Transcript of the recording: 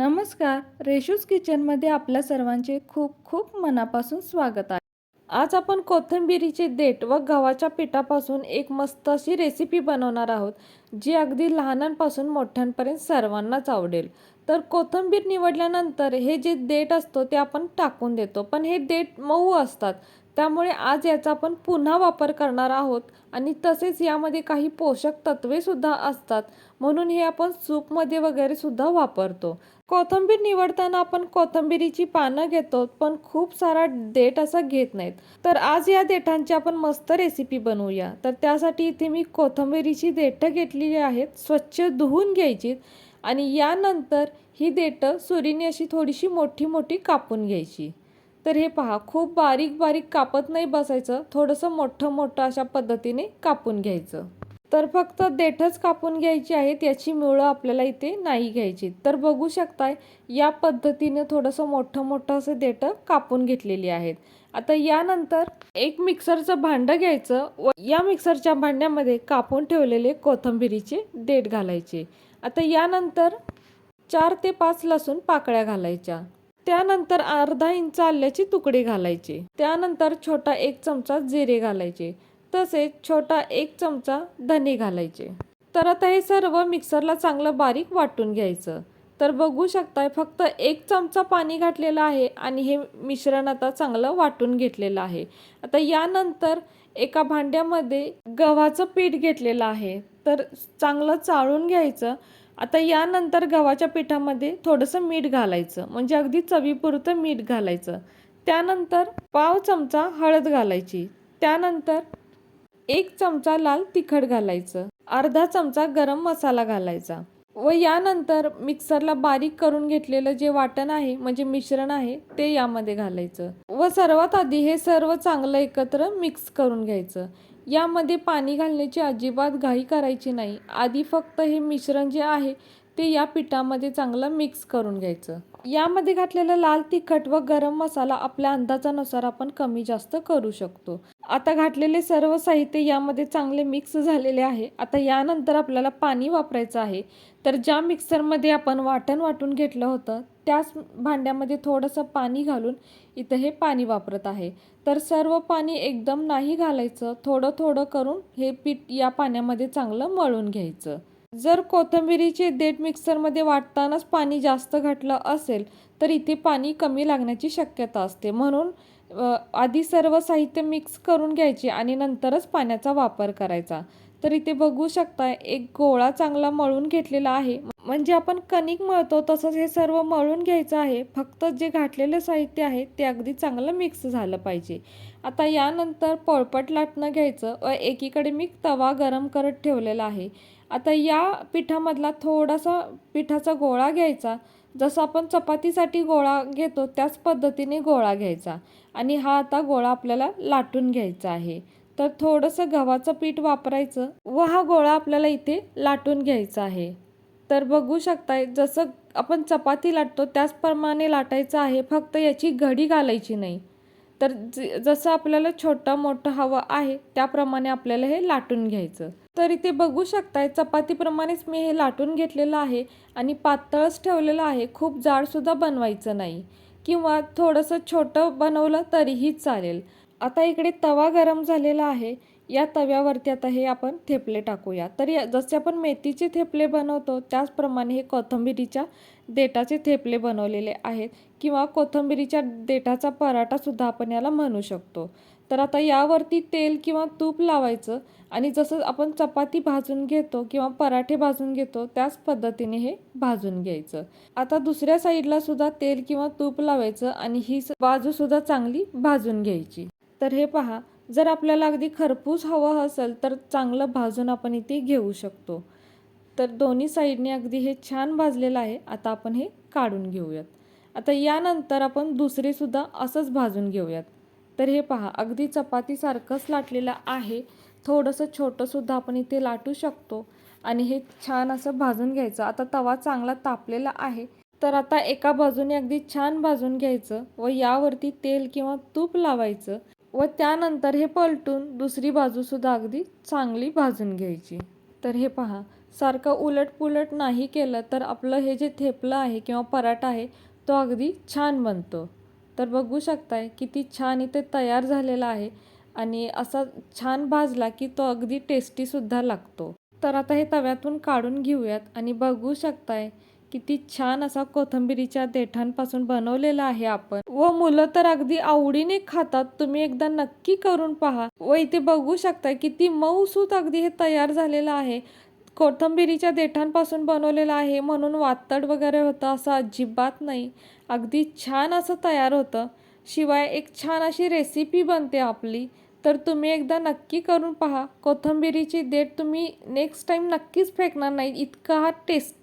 नमस्कार. रेशूज किचनमध्ये आपल्या सर्वांचे खूप खूप मनापासून स्वागत आहे. आज आपण कोथिंबिरीचे देठ व गव्हाच्या पिठापासून एक मस्त अशी रेसिपी बनवणार आहोत जी अगदी लहानांपासून मोठ्यांपर्यंत सर्वांनाच आवडेल. तर कोथिंबीर निवडल्यानंतर हे जे देठ असतो ते आपण टाकून देतो पण हे देठ मऊ असतात. त्यामुळे आज याचा आपण पुन्हा वापर करणार आहोत. आणि तसेच यामध्ये काही पोषक तत्वेसुद्धा असतात. म्हणून हे आपण सूपमध्ये वगैरे सुद्धा वापरतो. कोथिंबीर निवडताना आपण कोथिंबिरीची पानं घेतो पण खूप सारा देठ असा घेत नाहीत. तर आज या देठांची आपण मस्त रेसिपी बनवूया. तर त्यासाठी इथे मी कोथिंबिरीची देठं घेतलेली आहेत स्वच्छ धुवून घ्यायची आणि यानंतर ही देठं सुरीने अशी थोडीशी मोठी मोठी कापून घ्यायची. तर हे पहा खूप बारीक बारीक कापत नाही बसायचं थोडंसं मोठं मोठं अशा पद्धतीने कापून घ्यायचं. तर फक्त देठच कापून घ्यायची आहेत याची मुळं आपल्याला इथे नाही घ्यायची. तर बघू शकताय या पद्धतीने थोडंसं मोठं मोठं असं देठं कापून घेतलेली आहेत. आता यानंतर एक मिक्सरचं भांडं घ्यायचं व या मिक्सरच्या भांड्यामध्ये कापून ठेवलेले कोथिंबिरीचे देठ घालायचे. आता यानंतर चार ते पाच लसूण पाकळ्या घालायच्या. त्यानंतर अर्धा इंच आल्याचे तुकडे घालायचे. त्यानंतर छोटा एक चमचा जिरे घालायचे. तसेच छोटा एक चमचा धने घालायचे. तर आता हे सर्व मिक्सरला चांगलं बारीक वाटून घ्यायचं. तर बघू शकताय फक्त एक चमचा पाणी घातलेलं आहे आणि हे मिश्रण आता चांगलं वाटून घेतलेलं आहे. आता यानंतर एका भांड्यामध्ये गव्हाचं पीठ घेतलेलं आहे. तर चांगलं चाळून घ्यायचं. आता यानंतर गव्हाच्या पिठामध्ये थोडंसं मीठ घालायचं. म्हणजे अगदी चवीपुरतं मीठ घालायचं. त्यानंतर पाव चमचा हळद घालायची. त्यानंतर एक चमचा लाल तिखट घालायचं. अर्धा चमचा गरम मसाला घालायचा. व यानंतर मिक्सरला बारीक करून घेतलेलं जे वाटण आहे म्हणजे मिश्रण आहे ते यामध्ये घालायचं. व सर्वात आधी हे सर्व चांगलं एकत्र मिक्स करून घ्यायचं. यामध्ये पाणी घालण्याची अजिबात घाई करायची नाही. आधी फक्त हे मिश्रण जे आहे ते या पिठामध्ये चांगलं मिक्स करून घ्यायचं. यामध्ये घातलेलं लाल तिखट व गरम मसाला आपल्या अंदाजानुसार आपण कमी जास्त करू शकतो. आता घातलेले सर्व साहित्य यामध्ये चांगले मिक्स झालेले आहे. आता यानंतर आपल्याला पाणी वापरायचं आहे. तर ज्या मिक्सरमध्ये आपण वाटण वाटून घेतलं होतं त्याच भांड्यामध्ये थोडंसं पाणी घालून इथं हे पाणी वापरत आहे. तर सर्व पाणी एकदम नाही घालायचं. थोडं थोडं करून हे पीठ या पाण्यामध्ये चांगलं मळून घ्यायचं. जर कोथिंबिरीचे देठ मिक्सरमध्ये वाटतानाच पाणी जास्त घातलं असेल तर इथे पाणी कमी लागण्याची शक्यता असते. म्हणून आधी सर्व साहित्य मिक्स करून घ्यायचे आणि नंतरच पाण्याचा वापर करायचा. तर इथे बघू शकता एक गोळा चांगला मळून घेतलेला आहे. म्हणजे आपण कणिक मळतो तसंच हे सर्व मळून घ्यायचं आहे. फक्त जे घातलेलं साहित्य आहे ते अगदी चांगलं मिक्स झालं पाहिजे. आता यानंतर पळपट लाटणं घ्यायचं. व एकीकडे मी तवा गरम करत ठेवलेला आहे. आता या पिठामधला थोडासा पिठाचा गोळा घ्यायचा. जसं आपण चपातीसाठी गोळा घेतो त्याच पद्धतीने गोळा घ्यायचा. आणि हा आता गोळा आपल्याला लाटून घ्यायचा आहे. तर थोडंसं गव्हाचं पीठ वापरायचं व हा गोळा आपल्याला इथे लाटून घ्यायचा आहे. तर बघू शकताय जसं आपण चपाती लाटतो त्याचप्रमाणे लाटायचं आहे. फक्त याची घडी घालायची नाही. तर जसं आपल्याला छोटं मोठं हवं आहे त्याप्रमाणे आपल्याला हे लाटून घ्यायचं. तर इथे बघू शकताय. चपातीप्रमाणेच मी हे लाटून घेतलेलं आहे आणि पातळच ठेवलेलं आहे. खूप जाडसुद्धा बनवायचं नाही. किंवा थोडंसं छोटं बनवलं तरीही चालेल. आता इकडे तवा गरम झालेला आहे. या तव्यावरती आता हे आपण थेपले टाकूया. तर या जसे आपण मेथीचे थेपले बनवतो त्याचप्रमाणे हे कोथिंबिरीच्या देठाचे थेपले बनवलेले आहेत किंवा कोथंबिरीच्या देठाचा पराठासुद्धा आपण याला म्हणू शकतो. तर आता यावरती तेल किंवा तूप लावायचं आणि जसं आपण चपाती भाजून घेतो किंवा पराठे भाजून घेतो त्याच पद्धतीने हे भाजून घ्यायचं. आता दुसऱ्या साईडला सुद्धा तेल किंवा तूप लावायचं आणि ही बाजूसुद्धा चांगली भाजून घ्यायची. तर हे पहा जर आपल्याला अगदी खरपूस हवं असेल तर चांगलं भाजून आपण इथे घेऊ शकतो. तर दोन्ही साईडने अगदी हे छान भाजलेलं आहे. आता आपण हे काढून घेऊयात. आता यानंतर आपण दुसरेसुद्धा असंच भाजून घेऊयात. तर हे पहा अगदी चपातीसारखंच लाटलेलं आहे. थोडंसं छोटंसुद्धा आपण इथे लाटू शकतो. आणि हे छान असं भाजून घ्यायचं. आता तवा चांगला तापलेला आहे. तर आता एका बाजूने अगदी छान भाजून घ्यायचं व यावरती तेल किंवा तूप लावायचं. व त्यानंतर हे पलटून दुसरी बाजूसुद्धा अगदी चांगली भाजून घ्यायची. तर हे पहा सारखं उलटपुलट नाही केलं तर आपलं हे जे थेपलं आहे किंवा पराठा आहे तो अगदी छान बनतो. तर बघू शकताय किती छान इथे तयार झालेला आहे आणि असा छान भाजला की तो अगदी टेस्टीसुद्धा लागतो. तर आता हे तव्यातून काढून घेऊयात आणि बघू शकताय किती छान असा कोथिंबिरीच्या देठांपासून बनवलेला आहे आपण. व मुलं तर अगदी आवडीने खातात. तुम्ही एकदा नक्की करून पहा. व इथे बघू शकताय किती मऊसूत अगदी हे तयार झालेलं आहे. कोथिंबिरीच्या देठांपासून बनवलेलं आहे म्हणून वातड वगैरे होतं असं अजिबात नाही. अगदी छान असं तयार होतं. शिवाय एक छान अशी रेसिपी बनते आपली. तर तुम्ही एकदा नक्की करून पहा. कोथिंबिरीची देठ तुम्ही नेक्स्ट टाईम नक्कीच फेकणार नाही. इतका हा टेस्ट